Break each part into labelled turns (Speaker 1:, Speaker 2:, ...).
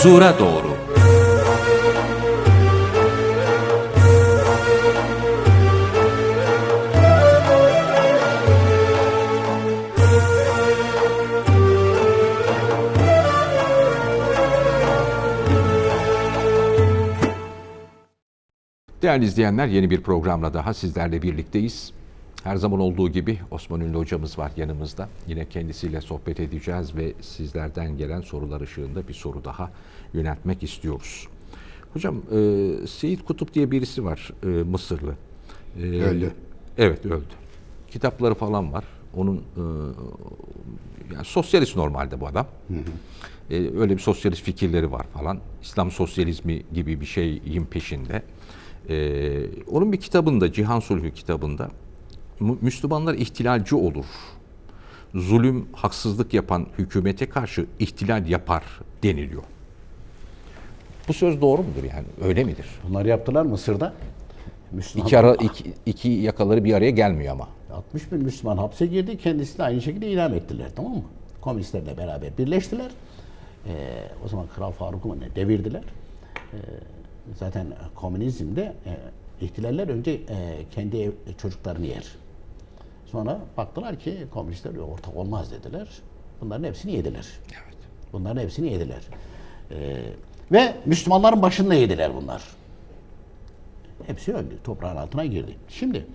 Speaker 1: huzura doğru.
Speaker 2: Değerli izleyenler yeni bir programla daha sizlerle birlikteyiz. Her zaman olduğu gibi Osman Ünlü hocamız var yanımızda. Yine kendisiyle sohbet edeceğiz ve sizlerden gelen sorular ışığında bir soru daha yöneltmek istiyoruz. Hocam e, Seyit Kutup diye birisi var e, Mısırlı. E,
Speaker 3: Öldü.
Speaker 2: Evet öldü. Kitapları falan var. Onun e, yani sosyalist normalde bu adam. E, öyle bir sosyalist fikirleri var falan. İslam sosyalizmi gibi bir şeyin peşinde. E, onun bir kitabında, Cihan Sulhü kitabında Müslümanlar ihtilalci olur. Zulüm, haksızlık yapan hükümete karşı ihtilal yapar deniliyor. Bu söz doğru mudur yani? Öyle midir?
Speaker 3: Bunlar yaptılar Mısır'da. Müslüman,
Speaker 2: İki, ara, iki, iki yakaları bir araya gelmiyor ama.
Speaker 3: 60 bin Müslüman hapse girdi. Kendisi de aynı şekilde idam ettiler. Tamam mı? Komünistlerle beraber birleştiler. Ee, o zaman Kral Faruk'u mu ne devirdiler. Ee, zaten komünizmde e, ihtilaller önce e, kendi ev, çocuklarını yer. Sonra baktılar ki komünistler ortak olmaz dediler. Bunların hepsini yediler.
Speaker 2: Evet.
Speaker 3: Bunların hepsini yediler. Ee, ve Müslümanların başında yediler bunlar. Hepsi öldü. Toprağın altına girdi. Şimdi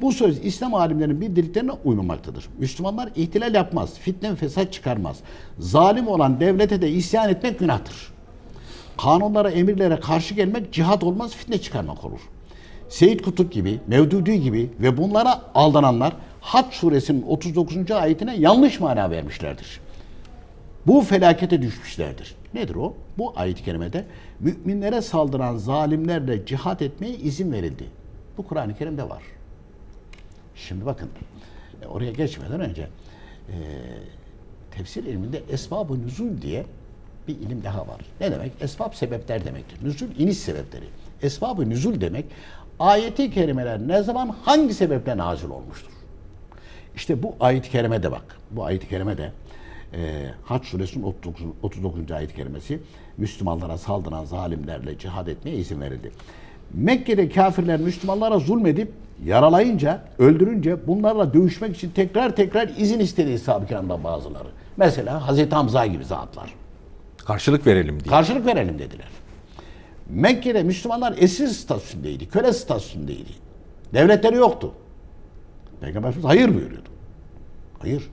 Speaker 3: bu söz İslam alimlerinin bildirdiklerine uymamaktadır. Müslümanlar ihtilal yapmaz, fitne ve fesat çıkarmaz. Zalim olan devlete de isyan etmek günahtır. Kanunlara, emirlere karşı gelmek cihat olmaz, fitne çıkarmak olur. Seyyid Kutup gibi, Mevdudi gibi ve bunlara aldananlar Hac suresinin 39. ayetine yanlış mana vermişlerdir. Bu felakete düşmüşlerdir. Nedir o? Bu ayet-i kerimede müminlere saldıran zalimlerle cihat etmeye izin verildi. Bu Kur'an-ı Kerim'de var. Şimdi bakın e, oraya geçmeden önce e, tefsir ilminde esbab-ı nüzul diye bir ilim daha var. Ne demek? Esbab sebepler demektir. Nüzul iniş sebepleri. Esbab-ı nüzul demek ayeti kerimeler ne zaman hangi sebeple nazil olmuştur? İşte bu ayet-i kerimede bak. Bu ayet-i kerimede e, Hac suresinin 39. 39. ayet-i kerimesi Müslümanlara saldıran zalimlerle cihad etmeye izin verildi. Mekke'de kafirler Müslümanlara zulmedip yaralayınca, öldürünce bunlarla dövüşmek için tekrar tekrar izin istedi sahabe kiramdan bazıları. Mesela Hazreti Hamza gibi zatlar.
Speaker 2: Karşılık verelim diye.
Speaker 3: Karşılık verelim dediler. Mekke'de Müslümanlar esir statüsündeydi, köle statüsündeydi. Devletleri yoktu. Peygamber Efendimiz hayır buyuruyordu. Hayır.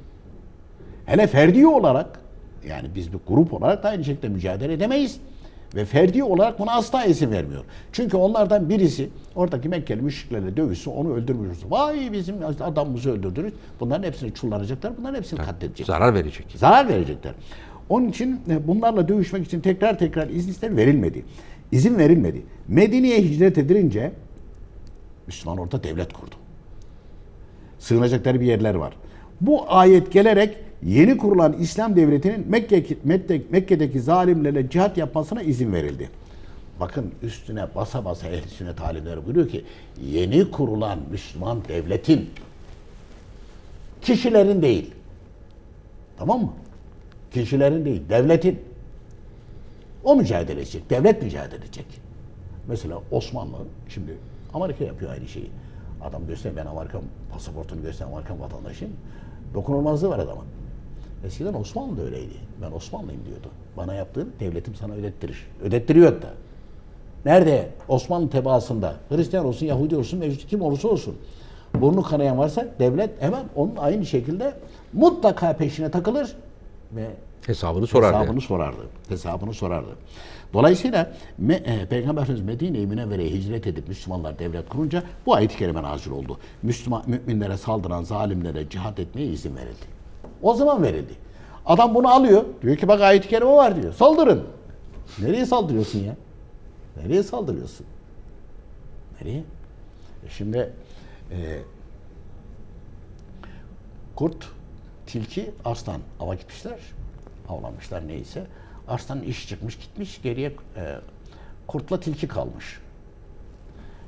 Speaker 3: Hele ferdi olarak yani biz bir grup olarak da aynı şekilde mücadele edemeyiz. Ve ferdi olarak buna asla izin vermiyor. Çünkü onlardan birisi oradaki Mekkeli müşriklerle dövüşse onu öldürmüş. Vay bizim adamımızı öldürdünüz. Bunların hepsini çullanacaklar. Bunların hepsini katledecekler
Speaker 2: Zarar verecek.
Speaker 3: zarar verecekler. Onun için e, bunlarla dövüşmek için tekrar tekrar izin verilmedi. İzin verilmedi. Medine'ye hicret edilince Müslüman orada devlet kurdu. Sığınacakları bir yerler var. Bu ayet gelerek yeni kurulan İslam devletinin Mekke, Mekke, Mekke'deki zalimlerle cihat yapmasına izin verildi. Bakın üstüne basa basa ehl sünnet alimleri buyuruyor ki yeni kurulan Müslüman devletin kişilerin değil Tamam mı? Kişilerin değil, devletin. O mücadele edecek, devlet mücadele edecek. Mesela Osmanlı, şimdi Amerika yapıyor aynı şeyi. Adam göster ben Amerikan pasaportunu göster Amerikan vatandaşıyım. Dokunulmazlığı var adamın. Eskiden Osmanlı da öyleydi. Ben Osmanlıyım diyordu. Bana yaptığını devletim sana ödettirir. Ödettiriyor da. Nerede? Osmanlı tebaasında. Hristiyan olsun, Yahudi olsun, mevcut kim olursa olsun. Burnu kanayan varsa devlet hemen onun aynı şekilde mutlaka peşine takılır ve
Speaker 2: Hesabını sorar.
Speaker 3: hesabını sorardı. Hesabını sorardı. Dolayısıyla Me, e, Peygamber Efendimiz Medine-i Münevvere'ye hicret edip Müslümanlar devlet kurunca bu ayet-i kerime nazil oldu. Müslüman müminlere saldıran zalimlere cihat etmeye izin verildi. O zaman verildi. Adam bunu alıyor. Diyor ki bak ayet-i kerime var diyor. Saldırın. Nereye saldırıyorsun ya? Nereye saldırıyorsun? Nereye? E şimdi e, kurt, tilki, aslan ava gitmişler. Avlanmışlar neyse. Aslan iş çıkmış gitmiş. Geriye e, kurtla tilki kalmış.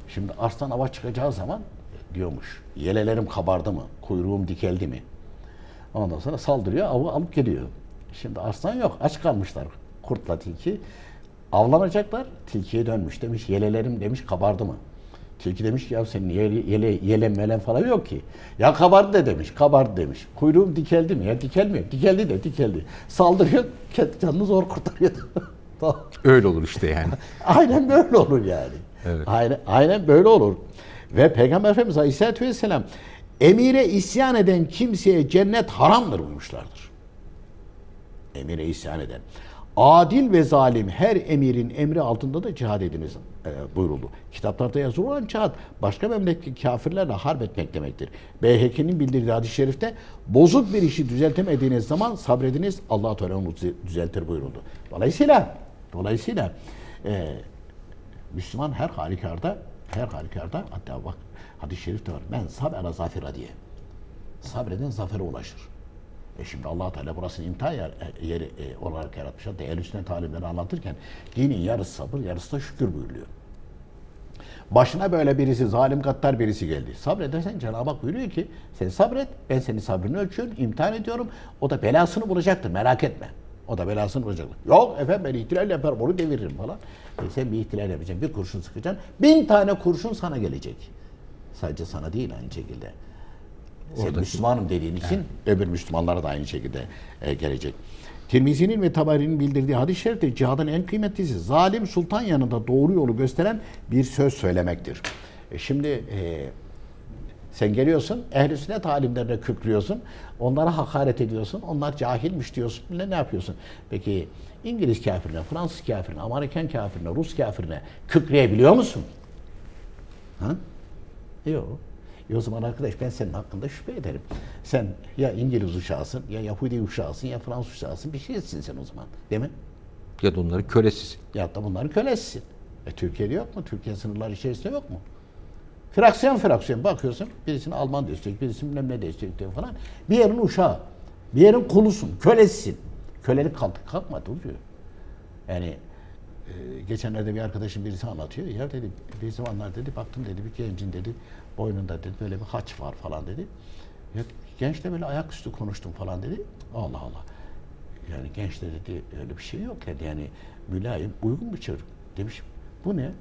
Speaker 3: Şimdi aslan ava çıkacağı zaman diyormuş. Yelelerim kabardı mı? Kuyruğum dikeldi mi? Ondan sonra saldırıyor, avı alıp geliyor. Şimdi aslan yok, aç kalmışlar. kurtla tilki avlanacaklar. Tilkiye dönmüş demiş yelelerim demiş kabardı mı? Tilki demiş ki ya senin yele, yele, yelen melen falan yok ki. Ya kabardı de demiş, kabardı demiş. Kuyruğum dikeldi mi? Ya dikelmiyor. Dikeldi de dikeldi. Saldırıyor, kendi canını zor kurtarıyor.
Speaker 2: Öyle olur işte yani.
Speaker 3: Aynen böyle olur yani.
Speaker 2: Evet.
Speaker 3: Aynen, aynen böyle olur. Ve Peygamber Efendimiz Aleyhisselatü Vesselam emire isyan eden kimseye cennet haramdır buyurmuşlardır. Emire isyan eden. Adil ve zalim her emirin emri altında da cihad ediniz e, buyuruldu. Kitaplarda yazılı olan cihad başka memleketteki kafirlerle harp etmek demektir. Beyheki'nin bildirdiği hadis-i şerifte bozuk bir işi düzeltemediğiniz zaman sabrediniz Allah Teala onu düze- düzeltir buyuruldu. Dolayısıyla dolayısıyla e, Müslüman her halükarda her halükarda hatta bak hadis-i şerifte var. Ben sabera zafira diye. Sabreden zafere ulaşır. E şimdi allah Teala burasını imtihan yer, e, yeri e, olarak yaratmış. Hatta el sünnet alimleri anlatırken dinin yarısı sabır, yarısı da şükür buyuruyor. Başına böyle birisi, zalim gaddar birisi geldi. Sabredersen Cenab-ı Hak buyuruyor ki sen sabret, ben senin sabrını ölçüyorum, imtihan ediyorum. O da belasını bulacaktır, merak etme. O da belasını bulacaktır. Yok efendim ben ihtilal yaparım, onu deviririm falan. E sen bir ihtilal yapacaksın, bir kurşun sıkacaksın. Bin tane kurşun sana gelecek. Sadece sana değil aynı şekilde. Sen
Speaker 2: Oradaki-
Speaker 3: Müslümanım dediğin için öbür Müslümanlara da aynı şekilde e, gelecek. Tirmizi'nin ve Tabari'nin bildirdiği hadis-i şerifte cihadın en kıymetlisi zalim sultan yanında doğru yolu gösteren bir söz söylemektir. E şimdi e, sen geliyorsun, ehl-i sünnet alimlerine kükrüyorsun, onlara hakaret ediyorsun, onlar cahilmiş diyorsun, bile ne yapıyorsun? Peki İngiliz kafirine, Fransız kafirine, Amerikan kafirine, Rus kafirine kükreyebiliyor musun? Ha? Yok. E o zaman arkadaş ben senin hakkında şüphe ederim. Sen ya İngiliz uşağısın, ya Yahudi uşağısın, ya Fransız uşağısın bir şeysin sen o zaman. Değil mi?
Speaker 2: ya da onların kölesisin.
Speaker 3: Ya da bunların kölesisin. E Türkiye'de yok mu? Türkiye sınırları içerisinde yok mu? Fraksiyon fraksiyon bakıyorsun. Birisini Alman destekliyor, birisini bilmem ne destekliyor falan. Bir yerin uşağı, bir yerin kulusun, kölesisin. Kölelik kalk, kalkmadı diyor. Yani e, geçenlerde bir arkadaşım birisi anlatıyor. Ya dedi bir zamanlar dedi baktım dedi bir gencin dedi boynunda dedi böyle bir haç var falan dedi. Ya gençle böyle ayaküstü konuştum falan dedi. Allah Allah. Yani gençte dedi öyle bir şey yok dedi. Yani mülayim, uygun bir çocuk. Demiş bu ne?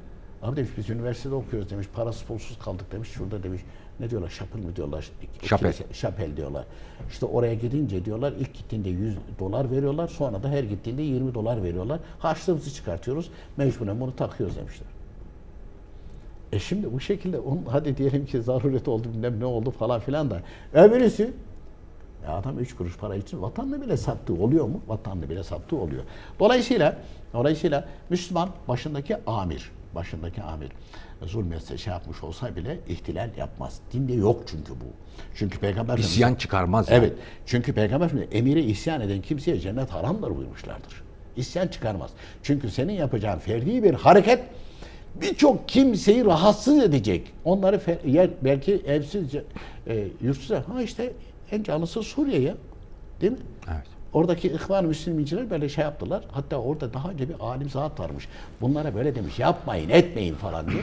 Speaker 3: Abi demiş biz üniversitede okuyoruz demiş. Parasız pulsuz kaldık demiş. Şurada demiş ne diyorlar şapıl mı diyorlar?
Speaker 2: Şapel.
Speaker 3: Şapel diyorlar. İşte oraya gidince diyorlar ilk gittiğinde 100 dolar veriyorlar. Sonra da her gittiğinde 20 dolar veriyorlar. Harçlığımızı çıkartıyoruz. Mecburen bunu takıyoruz demişler. E şimdi bu şekilde onun, hadi diyelim ki zaruret oldu bilmem ne oldu falan filan da öbürüsü ya adam üç kuruş para için vatanını bile sattığı oluyor mu? Vatanını bile sattığı oluyor. Dolayısıyla dolayısıyla Müslüman başındaki amir, başındaki amir zulmetse şey yapmış olsa bile ihtilal yapmaz. Dinde yok çünkü bu. Çünkü Peygamber
Speaker 2: İsyan çıkarmaz. yani.
Speaker 3: Evet. Çünkü Peygamber Efendimiz emire isyan eden kimseye cennet haramdır buyurmuşlardır. İsyan çıkarmaz. Çünkü senin yapacağın ferdi bir hareket birçok kimseyi rahatsız edecek. Onları yer, belki evsiz, e, yurtsuz. Ha işte en canlısı Suriye ya. Değil mi?
Speaker 2: Evet.
Speaker 3: Oradaki ihvan müsliminciler böyle şey yaptılar. Hatta orada daha önce bir alim zat varmış. Bunlara böyle demiş yapmayın etmeyin falan diye.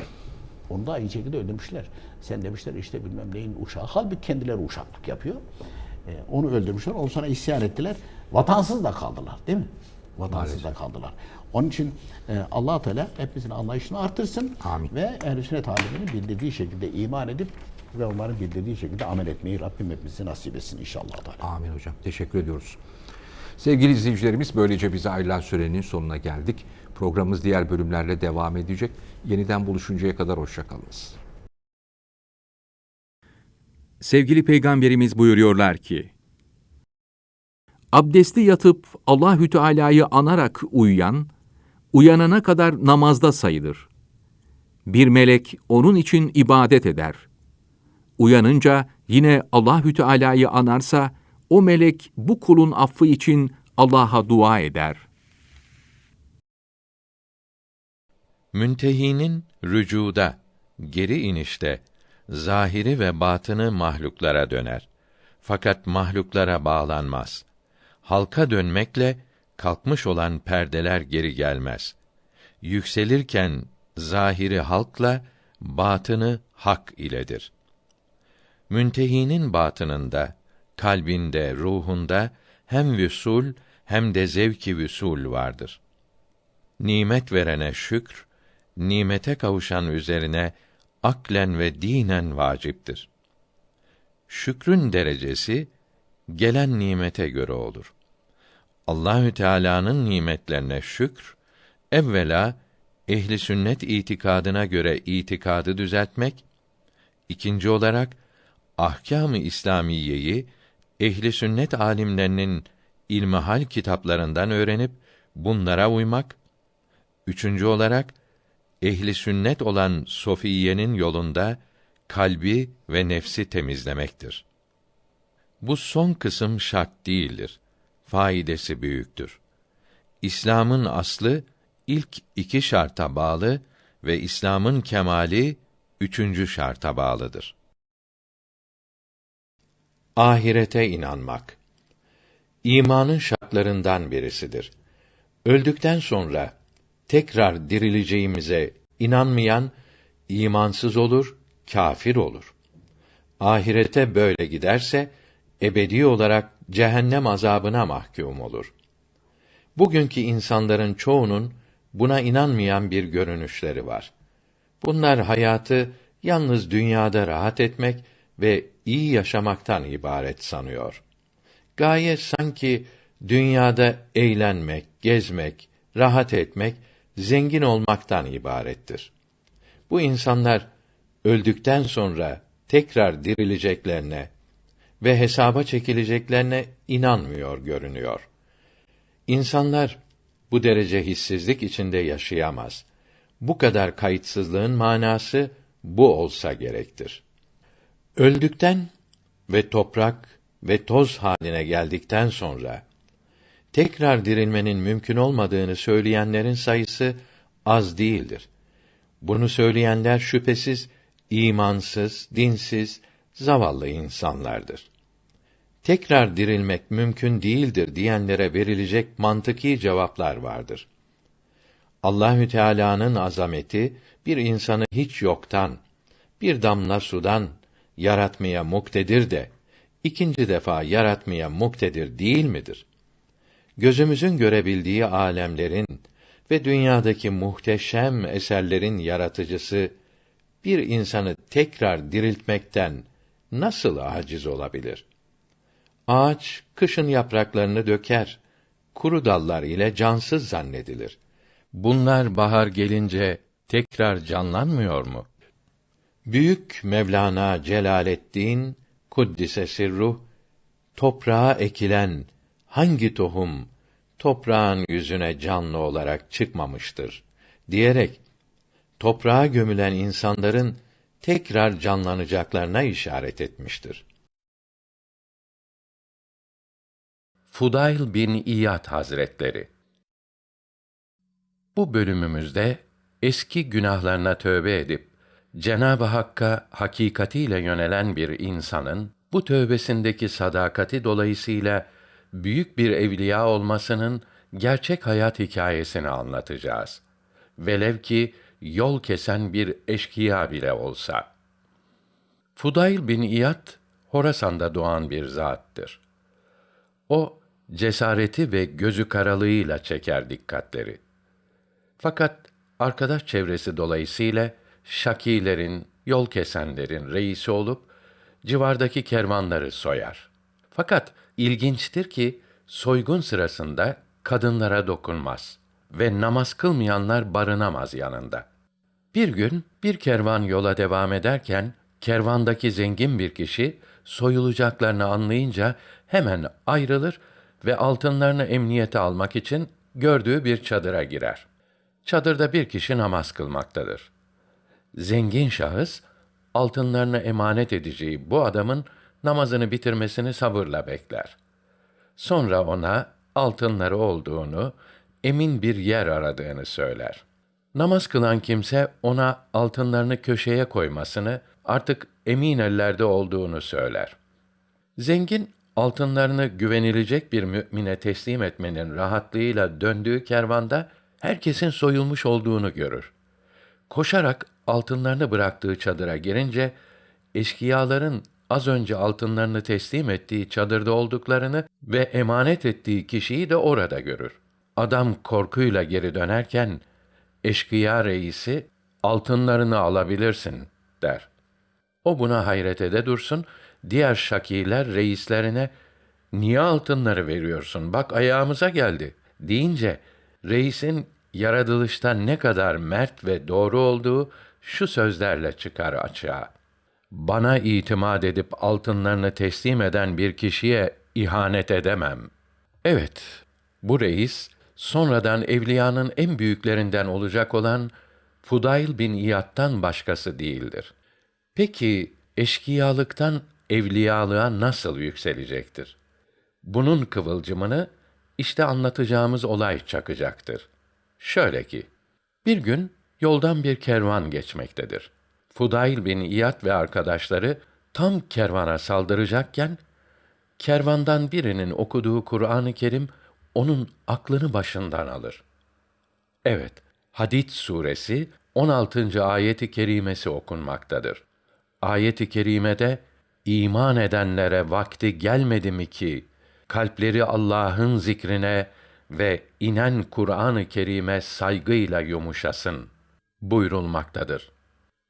Speaker 3: Onu da aynı şekilde öldürmüşler. Sen demişler işte bilmem neyin uşağı. Halbuki kendileri uşaklık yapıyor. Ee, onu öldürmüşler. Ondan sonra isyan ettiler. Vatansız da kaldılar değil mi? Vatansız da kaldılar. Onun için e, allah Teala hepimizin anlayışını artırsın.
Speaker 2: Amin.
Speaker 3: Ve ehl-i sünnet aliminin bildirdiği şekilde iman edip ve onların bildirdiği şekilde amel etmeyi Rabbim hepimize nasip etsin inşallah. Teala.
Speaker 2: Amin hocam. Teşekkür ediyoruz. Sevgili izleyicilerimiz böylece bize ayrılan sürenin sonuna geldik. Programımız diğer bölümlerle devam edecek. Yeniden buluşuncaya kadar hoşçakalınız.
Speaker 1: Sevgili Peygamberimiz buyuruyorlar ki, Abdesti yatıp Allahü Teala'yı anarak uyuyan, uyanana kadar namazda sayılır. Bir melek onun için ibadet eder. Uyanınca yine Allahü Teala'yı anarsa, o melek bu kulun affı için Allah'a dua eder.
Speaker 4: Müntehinin rücuda, geri inişte, zahiri ve batını mahluklara döner. Fakat mahluklara bağlanmaz. Halka dönmekle, kalkmış olan perdeler geri gelmez. Yükselirken, zahiri halkla, batını hak iledir. Müntehinin batınında, kalbinde, ruhunda hem vüsul hem de zevki vüsul vardır.''
Speaker 1: nimet verene şükr, nimete kavuşan üzerine aklen ve dinen vaciptir. Şükrün derecesi gelen nimete göre olur. Allahü Teala'nın nimetlerine şükr evvela ehli sünnet itikadına göre itikadı düzeltmek, ikinci olarak ahkâm-ı İslamiyeyi ehli sünnet alimlerinin ilmihal kitaplarından öğrenip bunlara uymak, üçüncü olarak ehli sünnet olan sofiyenin yolunda kalbi ve nefsi temizlemektir. Bu son kısım şart değildir. Faidesi büyüktür. İslam'ın aslı ilk iki şarta bağlı ve İslam'ın kemali üçüncü şarta bağlıdır. Ahirete inanmak imanın şartlarından birisidir. Öldükten sonra tekrar dirileceğimize inanmayan imansız olur, kâfir olur. Ahirete böyle giderse ebedi olarak cehennem azabına mahkum olur. Bugünkü insanların çoğunun buna inanmayan bir görünüşleri var. Bunlar hayatı yalnız dünyada rahat etmek ve iyi yaşamaktan ibaret sanıyor. Gaye sanki dünyada eğlenmek, gezmek, rahat etmek, zengin olmaktan ibarettir. Bu insanlar öldükten sonra tekrar dirileceklerine ve hesaba çekileceklerine inanmıyor görünüyor. İnsanlar bu derece hissizlik içinde yaşayamaz. Bu kadar kayıtsızlığın manası bu olsa gerektir. Öldükten ve toprak ve toz haline geldikten sonra tekrar dirilmenin mümkün olmadığını söyleyenlerin sayısı az değildir. Bunu söyleyenler şüphesiz imansız, dinsiz, zavallı insanlardır. Tekrar dirilmek mümkün değildir diyenlere verilecek mantıki cevaplar vardır. Allahü Teala'nın azameti bir insanı hiç yoktan, bir damla sudan yaratmaya muktedir de ikinci defa yaratmaya muktedir değil midir? Gözümüzün görebildiği alemlerin ve dünyadaki muhteşem eserlerin yaratıcısı bir insanı tekrar diriltmekten nasıl aciz olabilir? Ağaç kışın yapraklarını döker, kuru dallar ile cansız zannedilir. Bunlar bahar gelince tekrar canlanmıyor mu? Büyük Mevlana Celaleddin Kuddise sirruh toprağa ekilen hangi tohum toprağın yüzüne canlı olarak çıkmamıştır diyerek toprağa gömülen insanların tekrar canlanacaklarına işaret etmiştir. Fudayl bin İyad Hazretleri Bu bölümümüzde eski günahlarına tövbe edip Cenab-ı Hakk'a hakikatiyle yönelen bir insanın bu tövbesindeki sadakati dolayısıyla büyük bir evliya olmasının gerçek hayat hikayesini anlatacağız. Velev ki yol kesen bir eşkıya bile olsa. Fudayl bin İyad Horasan'da doğan bir zattır. O cesareti ve gözü karalığıyla çeker dikkatleri. Fakat arkadaş çevresi dolayısıyla şakilerin, yol kesenlerin reisi olup civardaki kervanları soyar. Fakat ilginçtir ki soygun sırasında kadınlara dokunmaz ve namaz kılmayanlar barınamaz yanında. Bir gün bir kervan yola devam ederken kervandaki zengin bir kişi soyulacaklarını anlayınca hemen ayrılır ve altınlarını emniyete almak için gördüğü bir çadıra girer. Çadırda bir kişi namaz kılmaktadır. Zengin şahıs altınlarını emanet edeceği bu adamın namazını bitirmesini sabırla bekler. Sonra ona altınları olduğunu, emin bir yer aradığını söyler. Namaz kılan kimse ona altınlarını köşeye koymasını, artık emin ellerde olduğunu söyler. Zengin altınlarını güvenilecek bir mümine teslim etmenin rahatlığıyla döndüğü kervanda herkesin soyulmuş olduğunu görür. Koşarak altınlarını bıraktığı çadıra girince eşkıyaların az önce altınlarını teslim ettiği çadırda olduklarını ve emanet ettiği kişiyi de orada görür.
Speaker 4: Adam korkuyla geri dönerken eşkıya reisi altınlarını alabilirsin der. O buna hayret ede dursun. Diğer şakiler reislerine niye altınları veriyorsun? Bak ayağımıza geldi deyince reisin yaratılışta ne kadar mert ve doğru olduğu şu sözlerle çıkar açığa. Bana itimat edip altınlarını teslim eden bir kişiye ihanet edemem. Evet, bu reis sonradan evliyanın en büyüklerinden olacak olan Fudayl bin İyad'dan başkası değildir. Peki eşkıyalıktan evliyalığa nasıl yükselecektir? Bunun kıvılcımını işte anlatacağımız olay çakacaktır. Şöyle ki, bir gün yoldan bir kervan geçmektedir. Fudayl bin İyad ve arkadaşları tam kervana saldıracakken, kervandan birinin okuduğu Kur'an-ı Kerim onun aklını başından alır. Evet, Hadid suresi 16. ayeti kerimesi okunmaktadır. Ayeti kerimede iman edenlere vakti gelmedi mi ki kalpleri Allah'ın zikrine ve inen Kur'an-ı Kerim'e saygıyla yumuşasın buyurulmaktadır.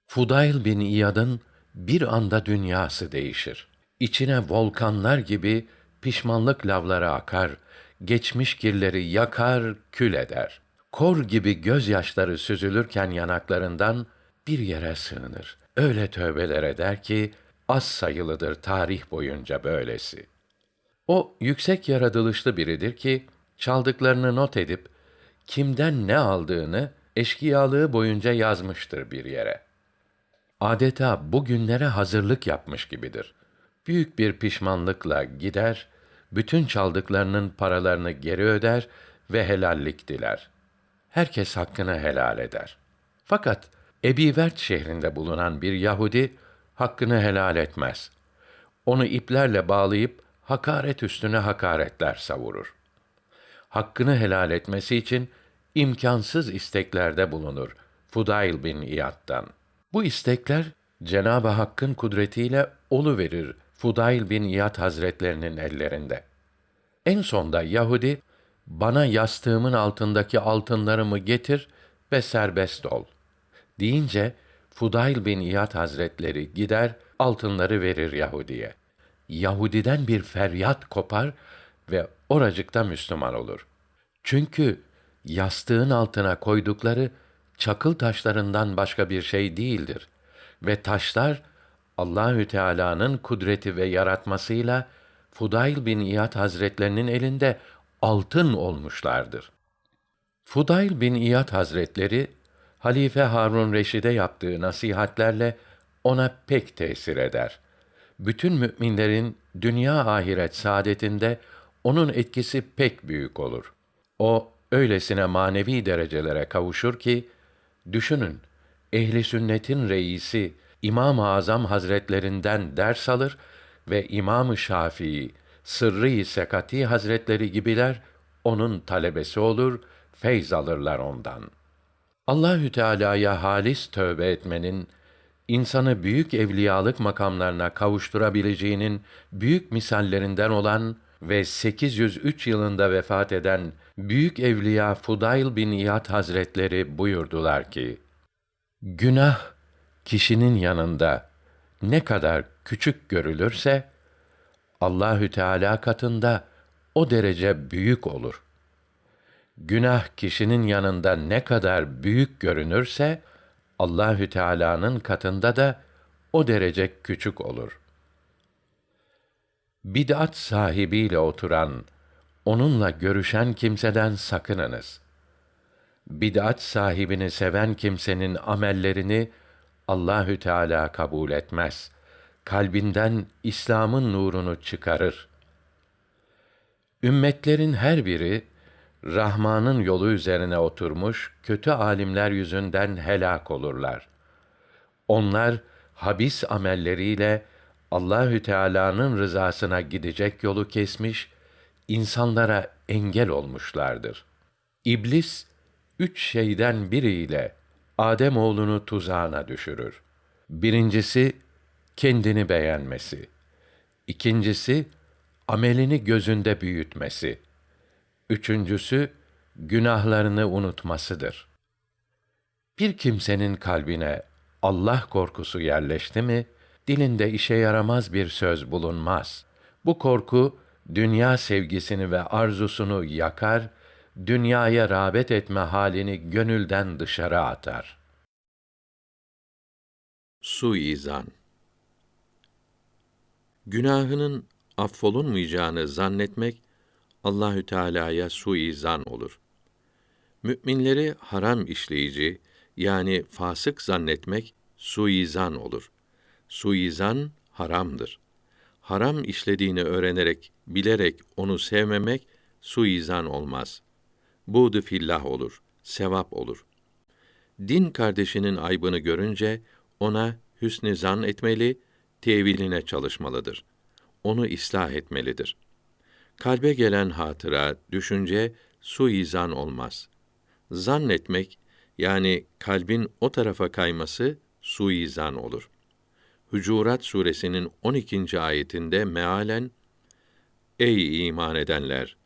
Speaker 4: Fudayl bin İyad'ın bir anda dünyası değişir. İçine volkanlar gibi pişmanlık lavları akar, geçmiş kirleri yakar, kül eder. Kor gibi gözyaşları süzülürken yanaklarından bir yere sığınır. Öyle tövbeler eder ki az sayılıdır tarih boyunca böylesi. O yüksek yaratılışlı biridir ki çaldıklarını not edip kimden ne aldığını eşkıyalığı boyunca yazmıştır bir yere. Adeta bugünlere hazırlık yapmış gibidir. Büyük bir pişmanlıkla gider, bütün çaldıklarının paralarını geri öder ve helallik diler. Herkes hakkını helal eder. Fakat Ebivert şehrinde bulunan bir Yahudi hakkını helal etmez. Onu iplerle bağlayıp hakaret üstüne hakaretler savurur. Hakkını helal etmesi için imkansız isteklerde bulunur Fudayl bin İyad'dan. Bu istekler Cenab-ı Hakk'ın kudretiyle olu verir Fudayl bin İyad Hazretlerinin ellerinde. En sonda Yahudi bana yastığımın altındaki altınlarımı getir ve serbest ol deyince Fudayl bin İyad Hazretleri gider altınları verir Yahudiye. Yahudiden bir feryat kopar ve oracıkta Müslüman olur. Çünkü yastığın altına koydukları çakıl taşlarından başka bir şey değildir ve taşlar Allahü Teala'nın kudreti ve yaratmasıyla Fudayl bin İyad Hazretlerinin elinde altın olmuşlardır. Fudayl bin İyad Hazretleri Halife Harun Reşid'e yaptığı nasihatlerle ona pek tesir eder. Bütün müminlerin dünya ahiret saadetinde onun etkisi pek büyük olur. O öylesine manevi derecelere kavuşur ki düşünün ehli sünnetin reisi İmam-ı Azam Hazretlerinden ders alır ve İmam-ı Şafii, Sırrı-i Sekati Hazretleri gibiler onun talebesi olur, feyz alırlar ondan. Allahü Teala'ya halis tövbe etmenin insanı büyük evliyalık makamlarına kavuşturabileceğinin büyük misallerinden olan ve 803 yılında vefat eden büyük evliya Fudayl bin İyad Hazretleri buyurdular ki: Günah kişinin yanında ne kadar küçük görülürse Allahü Teala katında o derece büyük olur. Günah kişinin yanında ne kadar büyük görünürse Allahü Teala'nın katında da o derece küçük olur. Bid'at sahibiyle oturan, onunla görüşen kimseden sakınınız. Bid'at sahibini seven kimsenin amellerini Allahü Teala kabul etmez. Kalbinden İslam'ın nurunu çıkarır. Ümmetlerin her biri Rahman'ın yolu üzerine oturmuş kötü alimler yüzünden helak olurlar. Onlar habis amelleriyle Allahü Teala'nın rızasına gidecek yolu kesmiş, insanlara engel olmuşlardır. İblis üç şeyden biriyle Adem oğlunu tuzağına düşürür. Birincisi kendini beğenmesi. İkincisi amelini gözünde büyütmesi. Üçüncüsü günahlarını unutmasıdır. Bir kimsenin kalbine Allah korkusu yerleşti mi, dilinde işe yaramaz bir söz bulunmaz. Bu korku dünya sevgisini ve arzusunu yakar, dünyaya rağbet etme halini gönülden dışarı atar.
Speaker 1: Suizan Günahının affolunmayacağını zannetmek Allahü Teala'ya suizan olur. Müminleri haram işleyici yani fasık zannetmek suizan olur. Suizan haramdır. Haram işlediğini öğrenerek, bilerek onu sevmemek suizan olmaz. Buğdu fillah olur, sevap olur. Din kardeşinin aybını görünce ona hüsnü zan etmeli, teviline çalışmalıdır. Onu ıslah etmelidir. Kalbe gelen hatıra, düşünce suizan olmaz. Zannetmek yani kalbin o tarafa kayması suizan olur. Hucurat suresinin 12. ayetinde mealen Ey iman edenler!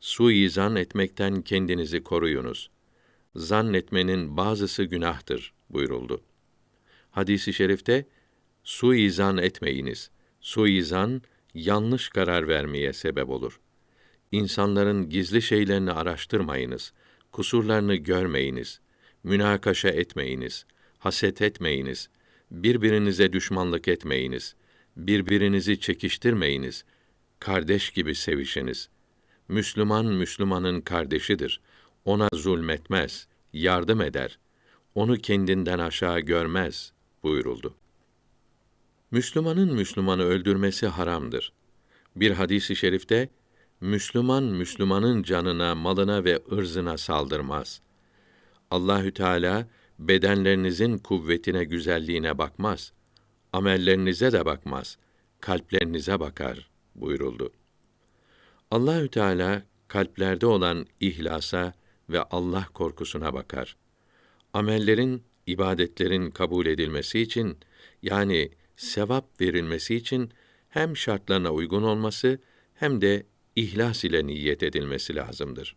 Speaker 1: Suizan etmekten kendinizi koruyunuz. Zannetmenin bazısı günahtır buyuruldu. Hadisi şerifte suizan etmeyiniz. Suizan yanlış karar vermeye sebep olur. İnsanların gizli şeylerini araştırmayınız. Kusurlarını görmeyiniz. Münakaşa etmeyiniz. Haset etmeyiniz. Birbirinize düşmanlık etmeyiniz. Birbirinizi çekiştirmeyiniz. Kardeş gibi sevişiniz. Müslüman Müslümanın kardeşidir. Ona zulmetmez, yardım eder. Onu kendinden aşağı görmez buyuruldu. Müslümanın Müslümanı öldürmesi haramdır. Bir hadisi şerifte Müslüman Müslümanın canına, malına ve ırzına saldırmaz. Allahü Teala bedenlerinizin kuvvetine, güzelliğine bakmaz. Amellerinize de bakmaz. Kalplerinize bakar buyuruldu. Allahü Teala kalplerde olan ihlasa ve Allah korkusuna bakar. Amellerin, ibadetlerin kabul edilmesi için yani sevap verilmesi için hem şartlarına uygun olması hem de ihlas ile niyet edilmesi lazımdır.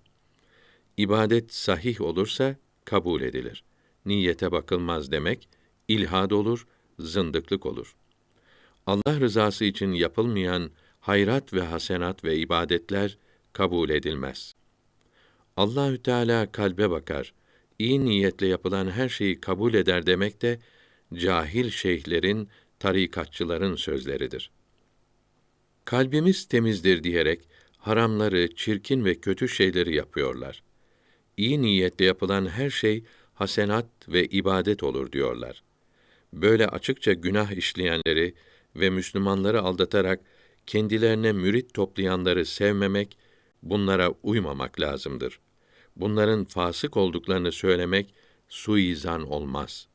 Speaker 1: İbadet sahih olursa kabul edilir. Niyete bakılmaz demek ilhad olur, zındıklık olur. Allah rızası için yapılmayan hayrat ve hasenat ve ibadetler kabul edilmez. Allahü Teala kalbe bakar. İyi niyetle yapılan her şeyi kabul eder demek de cahil şeyhlerin, tarikatçıların sözleridir. Kalbimiz temizdir diyerek haramları, çirkin ve kötü şeyleri yapıyorlar. İyi niyetle yapılan her şey hasenat ve ibadet olur diyorlar. Böyle açıkça günah işleyenleri ve Müslümanları aldatarak kendilerine mürit toplayanları sevmemek, bunlara uymamak lazımdır. Bunların fasık olduklarını söylemek suizan olmaz.''